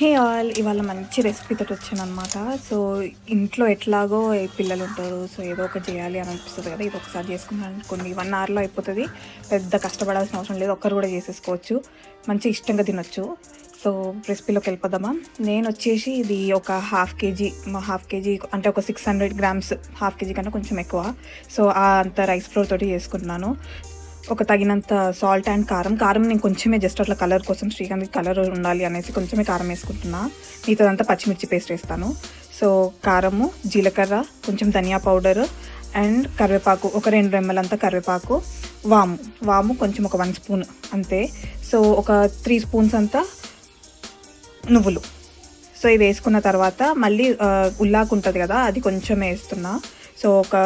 Hey all. ఇవాళ మంచి రెసిపీతో వచ్చాను అనమాట సో ఇంట్లో ఎట్లాగో పిల్లలు ఉంటారు సో ఏదో ఒకటి చేయాలి అని అనిపిస్తుంది కదా ఇది ఒకసారి చేసుకున్నాను అనుకోండి. వన్ అవర్లో అయిపోతుంది. పెద్ద కష్టపడాల్సిన అవసరం లేదు. ఒక్కరు కూడా చేసేసుకోవచ్చు. మంచి ఇష్టంగా తినొచ్చు. సో రెసిపీలోకి వెళ్ళిపోదామా? నేను వచ్చేసి ఇది ఒక హాఫ్ కేజీ హాఫ్ కేజీ అంటే ఒక six hundred grams half KG కన్నా కొంచెం ఎక్కువ. సో అంత రైస్ ఫ్లోర్ తోటి చేసుకున్నాను ఒక తగినంత సాల్ట్ అండ్ కారం. కారం నేను కొంచెమే జస్ట్ అట్లా కలర్ కోసం శ్రీకాంత్ కలర్ ఉండాలి అనేసి కొంచెమే కారం వేసుకుంటున్నా. మిగతాదంతా పచ్చిమిర్చి పేస్ట్ వేస్తాను. సో కారము జీలకర్ర కొంచెం ధనియా పౌడర్ అండ్ కరివేపాకు ఒక రెండు రెమ్మలంతా కరివేపాకు వాము. వాము కొంచెం ఒక వన్ స్పూన్ అంతే. సో ఒక త్రీ స్పూన్స్ అంతా నువ్వులు. సో ఇవి వేసుకున్న తర్వాత మళ్ళీ ఉల్లాకు ఉంటుంది కదా అది కొంచెం వేస్తున్నా. సో ఒక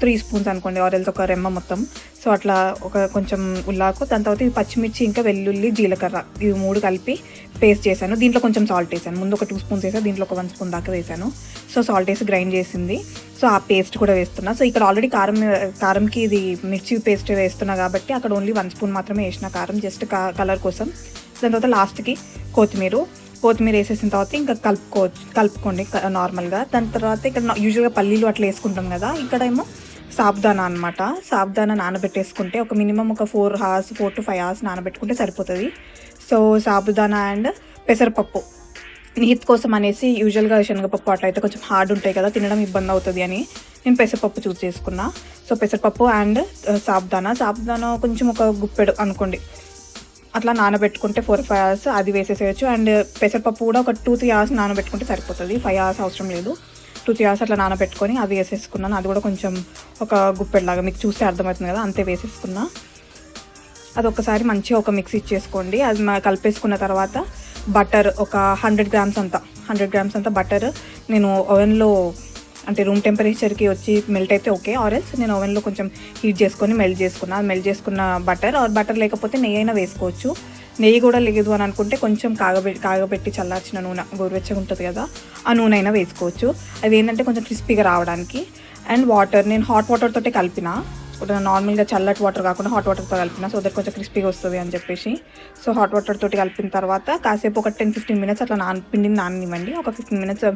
త్రీ స్పూన్స్ అనుకోండి ఆరెల్స్ ఒక రెమ్మ మొత్తం. సో అట్లా ఒక కొంచెం ఉల్లాకు దాని తర్వాత ఇది పచ్చిమిర్చి ఇంకా వెల్లుల్లి జీలకర్ర ఇవి మూడు కలిపి పేస్ట్ చేశాను. దీంట్లో కొంచెం సాల్ట్ వేసాను ముందు ఒక టూ స్పూన్స్ వేసాను దీంట్లో ఒక వన్ స్పూన్ దాకా వేసాను సో సాల్ట్ వేసి గ్రైండ్ చేసింది. సో ఆ పేస్ట్ కూడా వేస్తున్నా. సో ఇక్కడ ఆల్రెడీ కారం కారంకి ఇది మిర్చి పేస్ట్ వేస్తున్నా కాబట్టి అక్కడ ఓన్లీ వన్ స్పూన్ మాత్రమే వేసిన కారం జస్ట్ కలర్ కోసం. దాని తర్వాత లాస్ట్కి కొత్తిమీర. కొత్తిమీర వేసేసిన తర్వాత ఇంకా కలుపుకోవచ్చు కలుపుకోండి నార్మల్గా. దాని తర్వాత ఇక్కడ యూజువల్గా పల్లీలు అట్లా వేసుకుంటాం కదా ఇక్కడ ఏమో సాబ్దానా అనమాట సాబ్దానా నానబెట్టేసుకుంటే ఒక మినిమం ఒక four hours four to five hours నానబెట్టుకుంటే సరిపోతుంది. సో సాబుదానా అండ్ పెసరపప్పు. నీత్ కోసం అనేసి యూజువల్గా శనగపప్పు అట్లా అయితే కొంచెం హార్డ్ ఉంటాయి కదా తినడం ఇబ్బంది అవుతుంది అని నేను పెసరపప్పు చూస్ చేసుకున్నా. సో పెసరపప్పు అండ్ సాబ్దానా. సాబ్దానా కొంచెం ఒక గుప్పెడు అనుకోండి. అట్లా నానబెట్టుకుంటే ఫోర్ ఫైవ్ అవర్స్ అది వేసేసేయచ్చు. అండ్ పెసరపప్పు కూడా ఒక టూ త్రీ అవర్స్ నానబెట్టుకుంటే సరిపోతుంది. ఫైవ్ అవర్స్ అవసరం లేదు. టూ త్రీ అవర్స్ అట్లా నానబెట్టుకొని అది వేసేసుకున్నాను. అది కూడా కొంచెం ఒక గుప్పెడ్లాగా మీకు చూస్తే అర్థమవుతుంది కదా అంతే వేసేసుకున్నా. అది ఒకసారి మంచిగా ఒక మిక్స్ ఇచ్చేసుకోండి. అది కలిపేసుకున్న తర్వాత బటర్ ఒక హండ్రెడ్ గ్రామ్స్ అంతా హండ్రెడ్ గ్రామ్స్ అంతా బటర్ నేను ఓవెన్లో అంటే రూమ్ టెంపరేచర్కి వచ్చి మెల్ట్ అయితే ఓకే ఆరెల్స్ నేను ఓవెన్లో కొంచెం హీట్ చేసుకొని మెల్ట్ చేసుకున్నా. మెల్ట్ చేసుకున్న బటర్ ఆర్ బటర్ లేకపోతే నెయ్యి అయినా వేసుకోవచ్చు. నెయ్యి కూడా లేదు అని అనుకుంటే కొంచెం కాగబెట్టి కాగబెట్టి చల్లార్చిన నూనె గోరువెచ్చగా ఉంటుంది కదా ఆ నూనె అయినా వేసుకోవచ్చు. అది ఏంటంటే కొంచెం క్రిస్పీగా రావడానికి. అండ్ వాటర్ నేను హాట్ వాటర్ తోటే కలిపిన. నార్మల్గా చల్లటి వాటర్ కాకుండా హాట్ వాటర్తో కలిపిన సో దట్ కొంచెం క్రిస్పీగా వస్తుంది అని చెప్పేసి. సో హాట్ వాటర్ తోటి కలిపిన తర్వాత కాసేపు ఒక టెన్ ఫిఫ్టీన్ మినిట్స్ అట్లా నాన పిండిని నాననివ్వండి. ఒక ఫిఫ్టీన్ మినిట్స్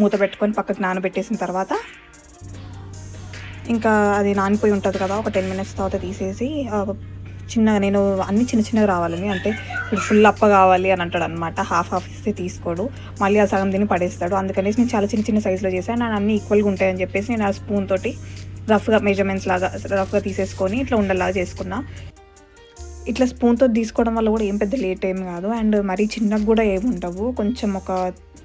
మూత పెట్టుకొని పక్కకి నానబెట్టేసిన తర్వాత ఇంకా అది నానిపోయి ఉంటుంది కదా ఒక టెన్ మినిట్స్ తర్వాత తీసేసి చిన్నగా నేను అన్ని చిన్న చిన్నగా రావాలని అంటే ఇప్పుడు ఫుల్ అప్ప కావాలి అని అంటాడు అనమాట హాఫ్ హాఫ్ ఇస్తే తీసుకోడు. మళ్ళీ ఆ సగం తిని పడేస్తాడు. అందుకనేసి నేను చాలా చిన్న చిన్న సైజులో చేశాను. నేను అన్ని ఈక్వల్గా ఉంటాయని చెప్పేసి నేను ఆ స్పూన్ తోటి రఫ్గా మెజర్మెంట్స్ లాగా రఫ్గా తీసేసుకొని ఇట్లా ఉండేలాగా చేసుకున్నా. ఇట్లా స్పూన్తో తీసుకోవడం వల్ల కూడా ఏం పెద్ద లేట్ ఏం కాదు. అండ్ మరీ చిన్నగా కూడా ఏమి ఉండవు. కొంచెం ఒక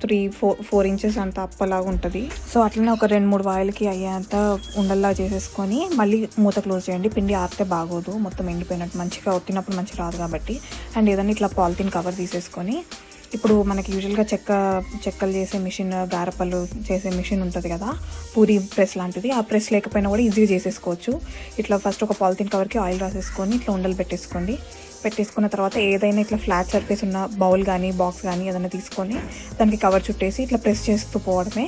త్రీ ఫోర్ ఫోర్ ఇంచెస్ అంత అప్పలాగా ఉంటుంది. సో అట్లనే ఒక రెండు మూడు వాయిలకి అయ్యేంత ఉండల్లా చేసేసుకొని మళ్ళీ మూత క్లోజ్ చేయండి. పిండి ఆరితే బాగోదు. మొత్తం ఎండిపోయినట్టు మంచిగా ఒత్తినప్పుడు మంచిగా రాదు కాబట్టి. అండ్ ఏదైనా ఇట్లా పాలిథిన్ కవర్ తీసేసుకొని ఇప్పుడు మనకి యూజువల్గా చెక్క చెక్కలు చేసే మిషన్ గారపలు చేసే మిషన్ ఉంటుంది కదా పూరి ప్రెస్ లాంటిది. ఆ ప్రెస్ లేకపోయినా కూడా ఈజీగా చేసేసుకోవచ్చు. ఇట్లా ఫస్ట్ ఒక పాలిథిన్ కవర్కి ఆయిల్ రాసేసుకొని ఇట్లా ఉండలు పెట్టేసుకోండి. పెట్టేసుకున్న తర్వాత ఏదైనా ఇట్లా ఫ్లాట్ సర్ఫేస్ ఉన్న బౌల్ కానీ బాక్స్ కానీ ఏదైనా తీసుకొని దానికి కవర్ చుట్టేసి ఇట్లా ప్రెస్ చేస్తూ పోవడమే.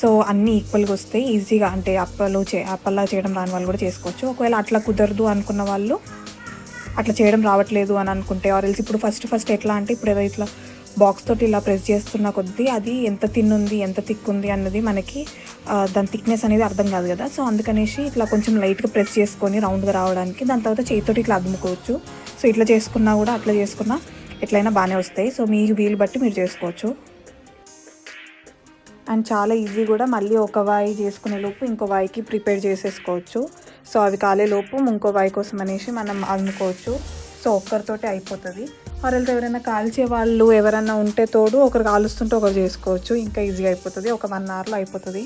సో అన్నీ ఈక్వల్గా వస్తాయి ఈజీగా అంటే అప్పలు చే అప్పల్లా చేయడం రాని వాళ్ళు కూడా చేసుకోవచ్చు. ఒకవేళ అట్లా కుదరదు అనుకున్న వాళ్ళు అట్లా చేయడం రావట్లేదు అని అనుకుంటే ఆర్ ఎల్స్ ఇప్పుడు ఫస్ట్ ఫస్ట్ ఎట్లా అంటే ఇప్పుడు ఏదో ఇట్లా బాక్స్ తోటి ఇలా ప్రెస్ చేస్తున్న కొద్దీ అది ఎంత తిన్నుంది ఎంత థిక్ ఉంది అన్నది మనకి దాని థిక్నెస్ అనేది అర్థం కాదు కదా. సో అందుకనేసి ఇట్లా కొంచెం లైట్గా ప్రెస్ చేసుకొని రౌండ్గా రావడానికి దాని తర్వాత చేతితోటి ఇట్లా అద్దుముకోవచ్చు సో ఇట్లా చేసుకున్నా కూడా అట్లా చేసుకున్నా ఎట్లయినా బాగానే వస్తాయి. సో మీ వీలు బట్టి మీరు చేసుకోవచ్చు. అండ్ చాలా ఈజీ కూడా మళ్ళీ ఒక వాయి చేసుకునే లోపు ఇంకో వాయికి ప్రిపేర్ చేసేసుకోవచ్చు. సో అవి కాలే లోపు ఇంకో వాయి కోసం అనేసి మనం అమ్ముకోవచ్చు సో ఒక్కరితోటి అయిపోతుంది. వాళ్ళతో ఎవరైనా కాల్చే వాళ్ళు ఎవరైనా ఉంటే తోడు ఒకరు కాలుస్తుంటే ఒకరు చేసుకోవచ్చు. ఇంకా ఈజీగా అయిపోతుంది. ఒక వన్ అవర్లో అయిపోతుంది.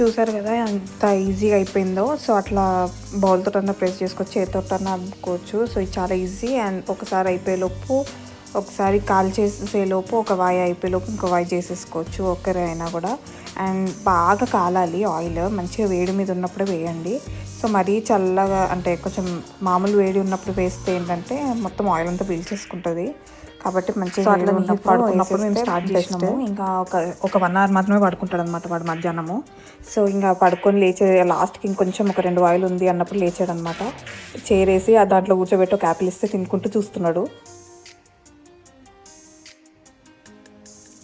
చూసారు కదా ఎంత ఈజీగా అయిపోయిందో. సో అట్లా బౌల్తో అన్నా ప్రెస్ చేసుకోవచ్చు చేతితో అన్నా సో ఇది చాలా ఈజీ అండ్ ఒకసారి అయిపోయేలోపు ఒకసారి కాల్ చేసేలోపు ఒక వాయి అయిపోయేలోపు ఇంకో వాయి చేసేసుకోవచ్చు ఒక్కరే అయినా కూడా. అండ్ బాగా కాలాలి ఆయిల్ మంచిగా వేడి మీద ఉన్నప్పుడు వేయండి. సో మరీ చల్లగా అంటే కొంచెం మామూలు వేడి ఉన్నప్పుడు వేస్తే ఏంటంటే మొత్తం ఆయిల్ అంతా పీల్చేసుకుంటుంది. కాబట్టి వేడి అట్లా పడుకున్నప్పుడు మేము best. చేసినాము. ఇంకా ఒక ఒక వన్ అవర్ మాత్రమే పడుకుంటాడు అనమాట వాడు మధ్యాహ్నము. సో ఇంకా పడుకొని లేచే లాస్ట్కి ఇంకొంచెం ఒక రెండు ఆయిల్ ఉంది అన్నప్పుడు లేచాడు అనమాట చేరేసి ఆ దాంట్లో కూర్చోబెట్టి ఒక యాపిల్ ఇస్తే తినుకుంటూ చూస్తున్నాడు.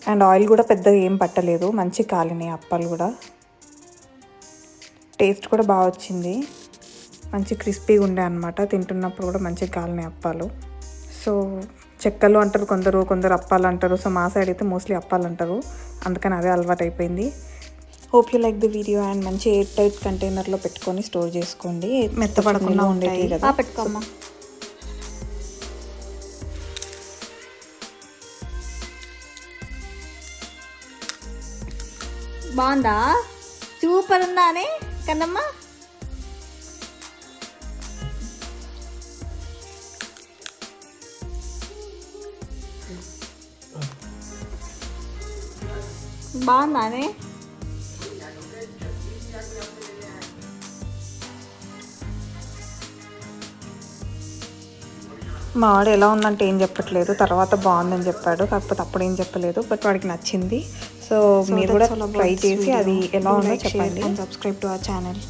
అండ్ ఆయిల్ కూడా పెద్దగా ఏం పట్టలేదు. మంచి కాలినాయి అప్పాలు కూడా. టేస్ట్ కూడా బాగా వచ్చింది. మంచి క్రిస్పీగా ఉండే అనమాట తింటున్నప్పుడు కూడా మంచిగా కాలినాయి అప్పాలు. సో చెక్కలు అంటారు కొందరు కొందరు అప్పాలు అంటారు. సో మా సైడ్ అయితే మోస్ట్లీ అప్పాలు అంటారు. అందుకని అదే అలవాటు అయిపోయింది. Hope you like the video and మంచి ఎయిర్ టైట్ కంటైనర్లో పెట్టుకొని స్టోర్ చేసుకోండి. మెత్తపడకుండా ఉండేవి కదా. పెట్టుకోమ్మా. బాగుందా? సూపర్ ఉందానే కన్నమ్మ? బాగుందానే? మా వాడు ఎలా ఉందంటే ఏం చెప్పట్లేదు. తర్వాత బాగుందని చెప్పాడు. కాకపోతే అప్పుడు ఏం చెప్పలేదు. బట్ వాడికి నచ్చింది. సో మీరు కూడా ట్రై చేసి అది ఎలా ఉందో చెప్పండి. Subscribe to our channel